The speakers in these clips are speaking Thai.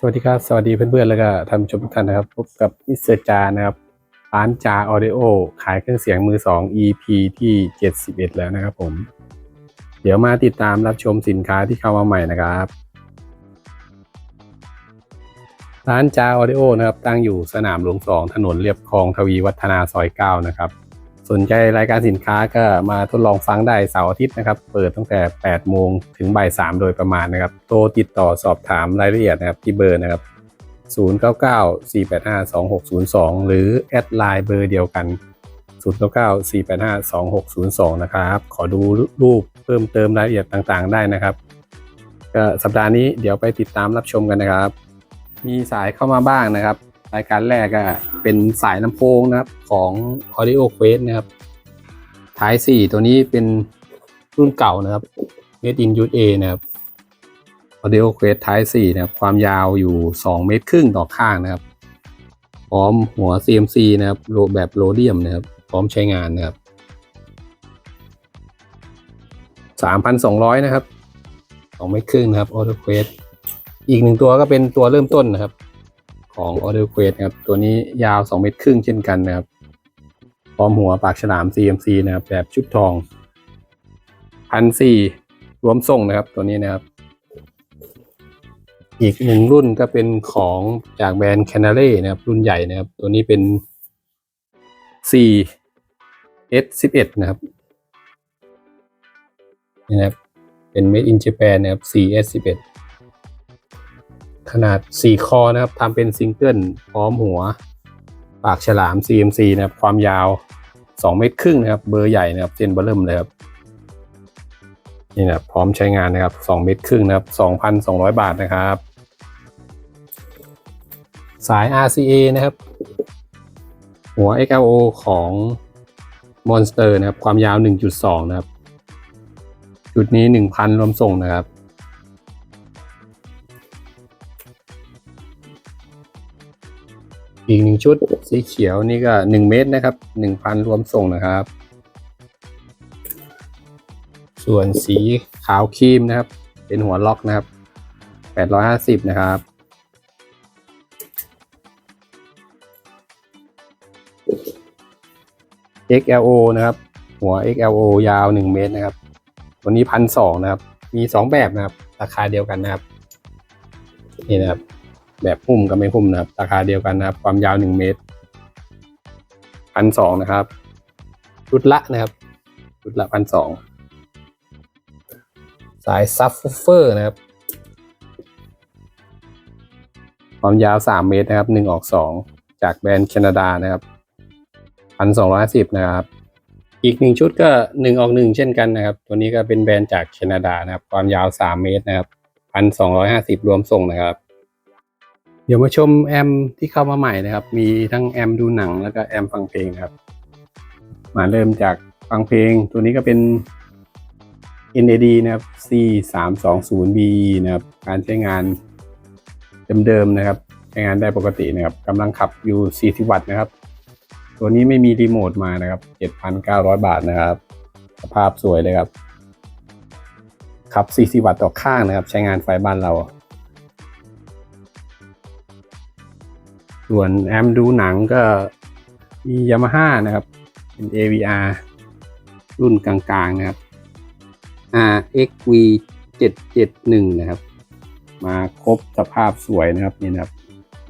สวัสดีครับ สวัสดีเพื่อนๆ แล้วก็ท่านผู้ชมทุกท่านนะครับ พบกับมิสเตอร์จานะครับร้านจาออ i ิโอขายเครื่องเสียงมือ 2 EP ที่ 71 แล้วนะครับผม เดี๋ยวมาติดตามรับชมสินค้าที่เข้ามาใหม่นะครับ ร้านจาออ i ิโอนะครับตั้งอยู่สนามหลวง 2 ถนนเรียบคลองทวีวัฒนาซอย 9 นะครับ สนใจรายการสินค้าก็มาทดลองฟังได้เสาร์อาทิตย์นะครับ เปิดตั้งแต่ 8 โมงถึงบ่าย3โดยประมาณนะครับ โทรติดต่อสอบถามรายละเอียดนะครับที่เบอร์นะครับ 099-485-2602 หรือแอดไลน์เบอร์เดียวกัน 099-485-2602 นะครับ ขอดูรูปเพิ่มเติมรายละเอียดต่างๆ ได้นะครับก็สัปดาห์นี้เดี๋ยวไปติดตามรับชมกันนะครับ มีสายเข้ามาบ้างนะครับ รายการแรกก็เป็นสายลำโพงนะครับของ Audio Quest นะครับท้าย4ตัวนี้เป็นรุ่นเก่านะครับ Made in USA นะครับ Audio Quest ท้าย4นะครับ ความยาวอยู่2เมตรครึ่งต่อข้างนะครับ พร้อมหัว CMC นะครับโลแบบโรเดียมนะครับ พร้อมใช้งานนะครับ3,200นะครับ2เมตรครึ่งนะครับ Audio Quest อีกหนึ่งตัวก็เป็นตัวเริ่มต้นนะครับ ของ Audio Quest นะครับ ตัวนี้ยาว 2 เมตรครึ่งเช่นกันนะครับ พร้อมหัวปากฉลาม CMC นะครับ แบบชุดทองพันสี่รวมส่งนะครับตัวนี้นะครับ อีกหนึ่งรุ่นก็เป็นของจากแบรนด์ Canary นะครับ รุ่นใหญ่นะครับ ตัวนี้เป็น 4 S11 นะครับนี่นะครับ เป็น Made in Japan นะครับ 4S11 ขนาด 4 คอนะครับทำเป็นซิงเกิลพร้อมหัว ปากฉลาม CMC นะครับ ความยาว 2 เมตรครึ่งนะครับ เบอร์ใหญ่นะครับเส้นเบอร์เริ่มเลยครับ นี่นะพร้อมใช้งานนะครับ 2 เมตรครึ่งนะครับ 2,200 บาทนะครับ สาย RCA นะครับ หัว XLO ของ Monster นะครับ ความยาว 1.2 นะครับ จุดนี้ 1,000 รวมส่งนะครับ อีกหนึ่งชุดสีเขียวนี่ก็1เมตรนะครับ1,000รวมส่งนะครับ ส่วนสีขาวครีมนะครับ เป็นหัวล็อกนะครับ850นะครับ XLO นะครับ หัว XLO ยาว 1 เมตรนะครับตัวนี้พันสองนะครับ มี 2 แบบนะครับ ราคาเดียวกันนะครับ นี่นะครับ แบบพุ่มกับไม่พุ่มนะครับราคาเดียวกันนะครับ ความยาว1เมตรพันสองนะครับชุดละนะครับชุดละพันสองสายซับฟูเฟอร์นะครับ ความยาว3เมตรนะครับ1ออก2จากแบรนด์แคนาดานะครับ1,250นะครับ อีกหนึ่งชุดก็1ออก1เช่นกันนะครับ ตัวนี้ก็เป็นแบรนด์จากแคนาดานะครับ ความยาว3เมตรนะครับ1,250รวมส่งนะครับ เดี๋ยวมาชมแอมที่เข้ามาใหม่นะครับ มีทั้งแอมดูหนังแล้วก็แอมฟังเพลงครับ มาเริ่มจากฟังเพลง ตัวนี้ก็เป็น NAD นะครับ C 3 2 0 B นะครับ การใช้งานเดิมๆนะครับ ใช้งานได้ปกตินะครับกำลังขับอยู่ 40 วัตต์นะครับ ตัวนี้ไม่มีรีโมทมานะครับ 7,900 บาทนะครับ สภาพสวยเลยครับขับ 40 วัตต์ต่อข้างนะครับ ใช้งานไฟบ้านเรา ส่วนแอมดูหนังก็มี Yamaha นะครับ เป็น AVR รุ่นกลางๆนะครับ RXV 771 นะครับ มาครบสภาพสวยนะครับนี่นะครับ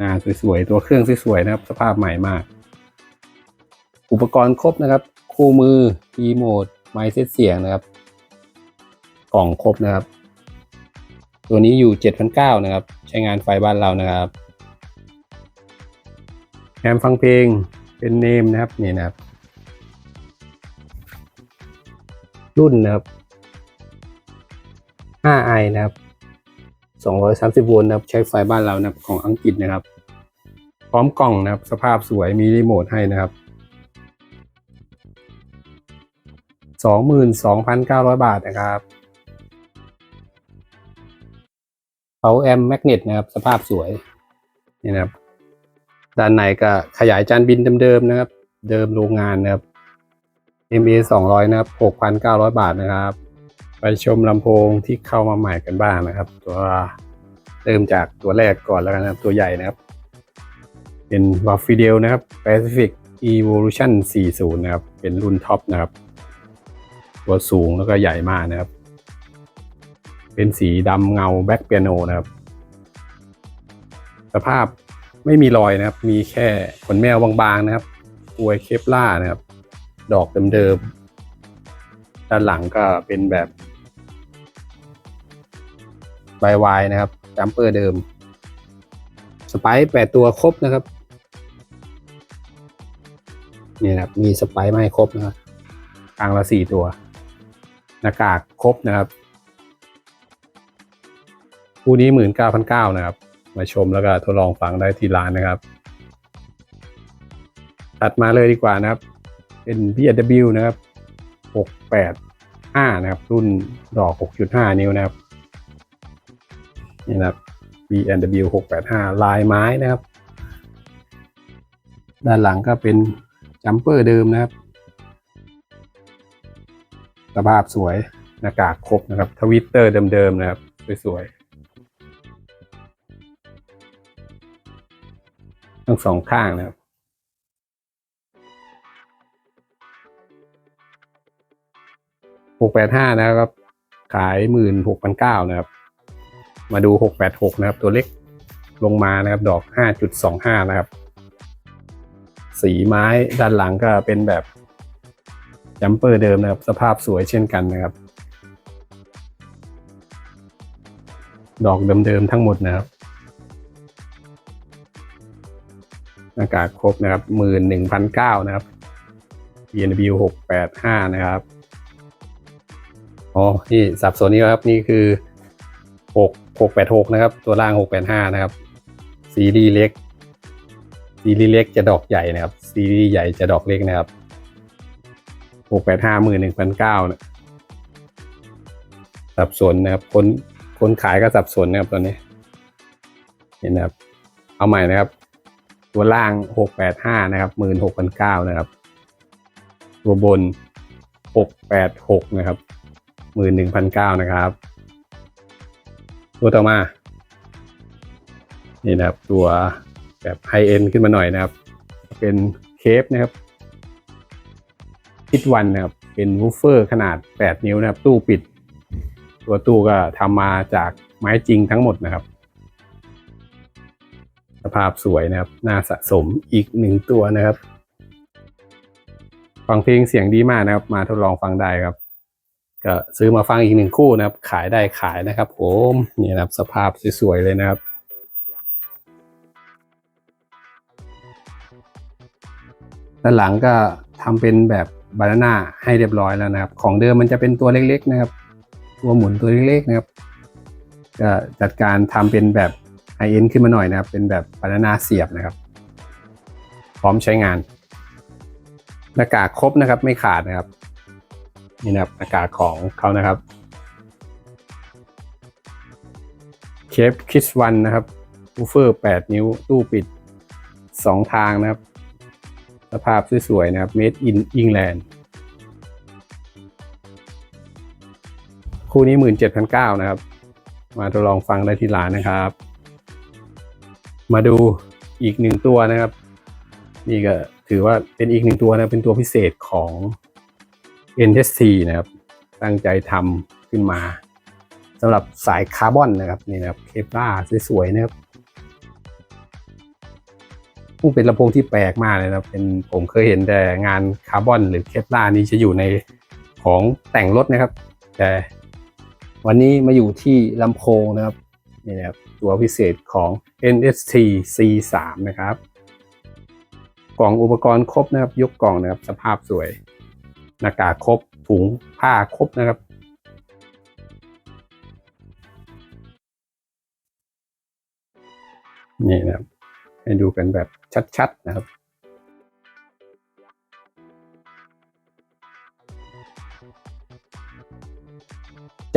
อ่าสวยๆ ตัวเครื่องสวยๆนะครับ สภาพใหม่มาก อุปกรณ์ครบนะครับ คู่มือรีโมทไมค์เซตเสียงนะครับ กล่องครบนะครับ ตัวนี้อยู่ 7,900 นะครับ ใช้งานไฟบ้านเรานะครับ แอมฟังเพลงเป็นเนมนะครับนี่นะครับ รุ่นนะครับ 5i นะครับ 230 โวลต์นะครับ ใช้ไฟบ้านเรานะครับของอังกฤษนะครับ พร้อมกล่องนะครับ สภาพสวยมีรีโมทให้นะครับ 22,900 บาทนะครับเขาแอมแมกเนตนะครับ สภาพสวยนี่นะครับ ด้านในก็ขยายจานบินเดิมๆนะครับ เดิมโรงงานนะครับ MA 200 นะครับ 6,900 บาทนะครับ ไปชมลำโพงที่เข้ามาใหม่กันบ้างนะครับ ตัวเริ่มจากตัวแรกก่อนแล้วกันนะครับตัวใหญ่นะครับ เป็นว a ฟ f เดลนะครับ Pacific Evolution 40 นะครับ เป็นรุ่นท็อปนะครับ ตัวสูงแล้วก็ใหญ่มากนะครับ เป็นสีดำเงาแบ็กเปียโนนะครับ สภาพ ไม่มีรอยนะครับ มีแค่ขนแมวบางๆนะครับอวยเคปล่านะครับ ดอกเดิมๆ ด้านหลังก็เป็นแบบใบวายนะครับจัมเปอร์เดิม สไปซ์แปดตัวครบนะครับ นี่นะครับ มีสไปซ์มาให้ครบนะครับกลางละสี่ตัว หน้ากากครบนะครับ คู่นี้หมื่นเก้าพันเก้านะครับ มาชมแล้วก็ทดลองฟังได้ที่ร้านนะครับถัดมาเลยดีกว่านะครับ เป็น B&W นะครับ 685 นะครับ รุ่นดอก 6.5 นิ้วนะครับ นี่นะครับ B&W 685 ลายไม้นะครับ ด้านหลังก็เป็นจัมเปอร์เดิมนะครับสภาพสวยหน้ากากครบนะครับ ทวิตเตอร์เดิมๆนะครับ สวยๆ ทั้งสองข้างนะครับหกแปดห้านะครับ ขายหมื่นหกพันเก้านะครับ มาดูหกแปดหกนะครับ ตัวเล็กลงมานะครับ ดอกห้าจุดสองห้านะครับ สีไม้ด้านหลังก็เป็นแบบจัมเปอร์เดิมนะครับ สภาพสวยเช่นกันนะครับ ดอกเดิมๆทั้งหมดนะครับ หน้ากากครบนะครับหมื่นหนึ่งพันเก้านะครับ BNW หกแปดห้านะครับอ๋อนี่สับสนนี่ครับนี่คือหกหกแปดหกนะครับ ตัวล่างหกแปดห้านะครับ ซีรีส์เล็ก ซีรีส์เล็กจะดอกใหญ่นะครับ ซีรีส์ใหญ่จะดอกเล็กนะครับหกแปดห้าหมื่นหนึ่งพันเก้านะสับสนนะครับ คนคนขายก็สับสนนะครับตอนนี้เห็นนะครับ เอาใหม่นะครับ ตัวล่างหกแปดห้านะครับหมื่นหกพันเก้านะครับ ตัวบนหกแปดหกนะครับหมื่นหนึ่งพันเก้านะครับ ตัวต่อมา นี่นะครับ ตัวแบบไฮเอ็นขึ้นมาหน่อยนะครับ เป็นเคปนะครับคิดวันนะครับ เป็นวูฟเฟอร์ขนาด 8 นิ้วนะครับ ตู้ปิด ตัวตู้ก็ทำมาจากไม้จริงทั้งหมดนะครับ สภาพสวยนะครับ น่าสะสมอีกหนึ่งตัวนะครับ ฟังเพลงเสียงดีมากนะครับ มาทดลองฟังได้ครับ ก็ซื้อมาฟังอีกหนึ่งคู่นะครับ ขายได้ขายนะครับผมนี่นะครับสภาพสวยๆเลยนะครับด้านหลังก็ทำเป็นแบบบานาน่าให้เรียบร้อยแล้วนะครับ ของเดิมมันจะเป็นตัวเล็ก ๆ นะครับ ตัวหมุนตัวเล็กๆนะครับ ก็จัดการทำเป็นแบบ ไฮเอ็นขึ้นมาหน่อยนะครับ เป็นแบบบานานาเสียบนะครับ พร้อมใช้งาน หน้ากากครบนะครับ ไม่ขาดนะครับ นี่นะครับหน้ากากของเขานะครับเคปคิสวันนะครับบูเฟอร์ 8 นิ้วตู้ปิด 2 ทางนะครับ สภาพสวยๆนะครับ Made in England คู่นี้ 17,900 นะครับ มาทดลองฟังได้ที่ร้านนะครับ มาดูอีกหนึ่งตัวนะครับ นี่ก็ถือว่าเป็นอีกหนึ่งตัวนะเป็นตัวพิเศษของ NST นะครับ ตั้งใจทำขึ้นมาสำหรับสายคาร์บอนนะครับนี่นะครับเคปล่าสวยๆนะครับผู้เป็นลำโพงที่แปลกมากเลยนะครับ เป็นผมเคยเห็นแต่งานคาร์บอนหรือเคปล่านี้จะอยู่ในของแต่งรถนะครับ แต่วันนี้มาอยู่ที่ลำโพงนะครับนี่นะครับ ตัวพิเศษของ NST C3 นะครับ กล่องอุปกรณ์ครบนะครับ ยกกล่องนะครับ สภาพสวย หน้ากากครบ ถุงผ้าครบนะครับ นี่นะครับ ให้ดูกันแบบชัด ๆ นะครับ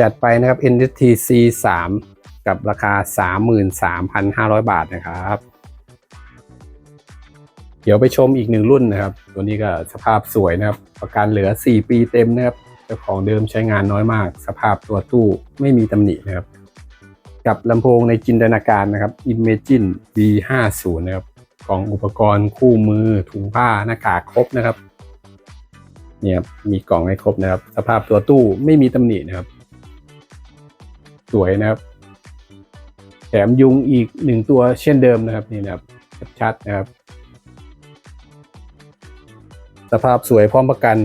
จัดไปนะครับ NST C3 กับราคา 33,500 บาทนะครับ เดี๋ยวไปชมอีกหนึ่งรุ่นนะครับ ตัวนี้ก็สภาพสวยนะครับ ประกันเหลือ 4 ปีเต็มนะครับ เจ้าของเดิมใช้งานน้อยมาก สภาพตัวตู้ไม่มีตำหนินะครับ กับลำโพงในจินตนาการนะครับ Imagine V50 นะครับกล่องอุปกรณ์คู่มือถุงผ้าหน้ากากครบนะครับเนี่ยครับมีกล่องให้ครบนะครับ สภาพตัวตู้ไม่มีตำหนินะครับ สวยนะครับ แถมยุงอีกหนึ่งตัวเช่นเดิมนะครับนี่นะครับชัดนะครับ สภาพสวยพร้อมประกัน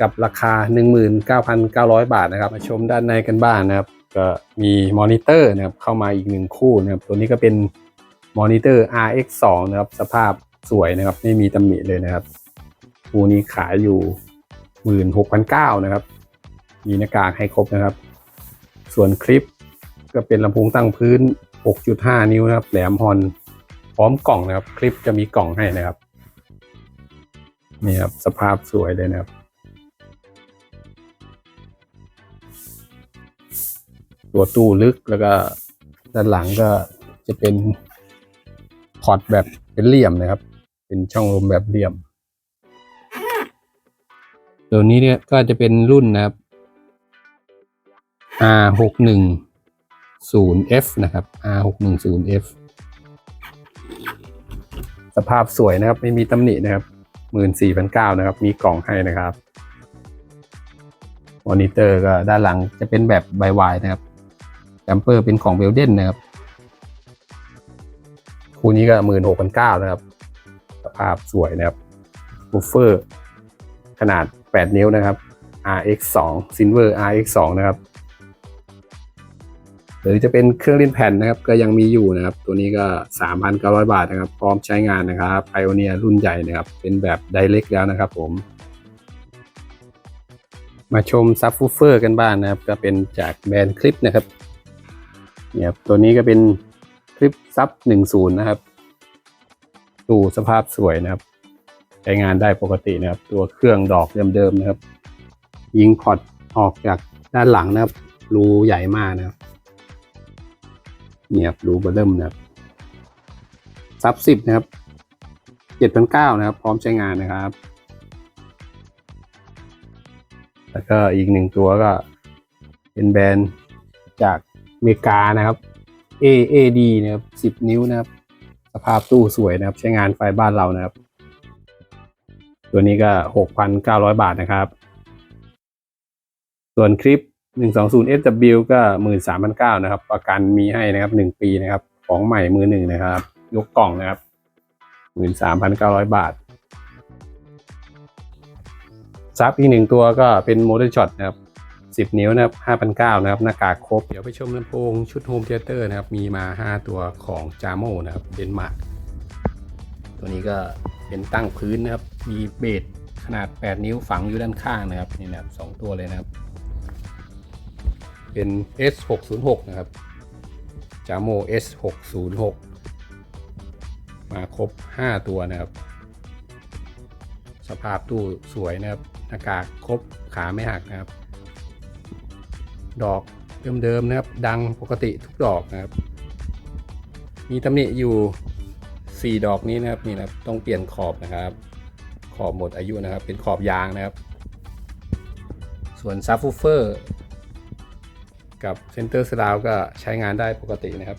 กับราคา 19,900 บาทนะครับ มาชมด้านในกันบ้างนะครับ ก็มีมอนิเตอร์นะครับเข้ามาอีกหนึ่งคู่นะครับ ตัวนี้ก็เป็นมอนิเตอร์ RX2 นะครับ สภาพสวยนะครับ ไม่มีตำหนิเลยนะครับคู่นี้ขายอยู่ 16,900นะครับ มีหน้ากากให้ครบนะครับ ส่วนคลิปก็เป็นลำโพงตั้งพื้น 6.5 นิ้วนะครับ แหลมฮอนพร้อมกล่องนะครับ คลิปจะมีกล่องให้นะครับ นี่ครับ สภาพสวยเลยนะครับ ตัวตู้ลึกแล้วก็ด้านหลังก็จะเป็นพอร์ตแบบเป็นเหลี่ยมนะครับ เป็นช่องลมแบบเหลี่ยม ตัวนี้เนี่ยก็จะเป็นรุ่นนะครับ R61 R610F นะครับ R610F สภาพสวยนะครับ ไม่มีตำหนินะครับ 14,900นะครับ มีกล่องให้นะครับ มอนิเตอร์ก็ด้านหลังจะเป็นแบบใบวายนะครับแอมเปอร์เป็นของเบลเดนนะครับ คู่นี้ก็ 16,900นะครับ สภาพสวยนะครับบูฟเฟอร์ขนาด 8 นิ้วนะครับ RX2 Silver RX2 นะครับ หรือจะเป็นเครื่องเล่นแผ่นนะครับ ก็ยังมีอยู่นะครับ ตัวนี้ก็ 3,900 บาทนะครับ พร้อมใช้งานนะครับ Pioneer รุ่นใหญ่นะครับ เป็นแบบไดเ c กแล้วนะครับผม มาชมซับฟูเฟอร์กันบ้างนะครับ ก็เป็นจากแบรนด์คลิปนะครับเนี่ยครับตัวนี้ก็เป็นคลิปซับ10 นะครับตู้สภาพสวยนะครับ ใช้งานได้ปกตินะครับ ตัวเครื่องดอกเดิมๆนะครับ ยิงพอร์ตออกจากด้านหลังนะครับ รูใหญ่มากนะครับ เนี่ยครับรูเบอร์เริ่มนะครับซับสิบนะครับเจ็ดพันเก้านะครับ พร้อมใช้งานนะครับ แล้วก็อีกหนึ่งตัวก็เป็นแบรนด์จากอเมริกานะครับ AAD นะครับสิบนิ้วนะครับ สภาพตู้สวยนะครับ ใช้งานไฟบ้านเรานะครับ ตัวนี้ก็หกพันเก้าร้อยบาทนะครับ ส่วนคลิป 120 SW ก็13,900นเก้านะครับ ประกันมีให้นะครับ1ปีนะครับ ของใหม่มือหนึ่งนะครับ ยกกล่องนะครับ13,900บาท ซับอีกหนึ่งตัวก็เป็นโมเดลช็อตนะครับ10นิ้วนะครับ5,900นะครับ หน้ากากครบ เดี๋ยวไปชมลำโพงชุดโฮมเทเตอร์นะครับ มีมา5ตัวของจาโมนะครับ เดนมาร์ก ตัวนี้ก็เป็นตั้งพื้นนะครับ มีเบสขนาด 8 นิ้วฝังอยู่ด้านข้างนะครับ นี่นะครับสองตัวเลยนะครับ เป็น S606 นะครับจามโม S606 มาครบ 5 ตัวนะครับ สภาพตู้สวยนะครับ หน้ากากครบขาไม่หักนะครับ ดอกเดิมๆนะครับ ดังปกติทุกดอกนะครับ มีตำหนิอยู่ 4 ดอกนี้นะครับนี่นะครับต้องเปลี่ยนขอบนะครับ ขอบหมดอายุนะครับ เป็นขอบยางนะครับ ส่วนซับฟูเฟอร์ กับเซนเตอร์สลาวก็ใช้งานได้ปกตินะครับ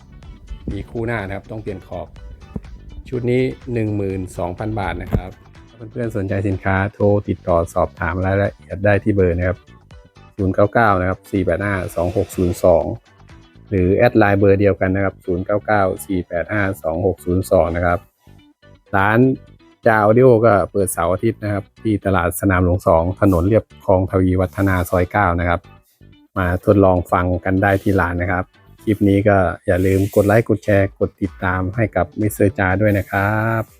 มีคู่หน้านะครับต้องเปลี่ยนขอบ ชุดนี้ 12,000 บาทนะครับเพื่อนๆสนใจสินค้าโทรติดต่อสอบถามรายละเอียดได้ที่เบอร์นะครับ 099 นะครับ 485 2602 หรือแอดไลน์เบอร์เดียวกันนะครับ 099 485 2602 นะครับ ร้านจาออดิโอก็เปิดเสาร์อาทิตย์นะครับ ที่ตลาดสนามหลวง 2 ถนนเรียบคลองทวีวัฒนาซอย 9 นะครับ มาทดลองฟังกันได้ที่ร้านนะครับ คลิปนี้ก็อย่าลืมกดไลค์กดแชร์กดติดตามให้กับมิสเตอร์จาด้วยนะครับ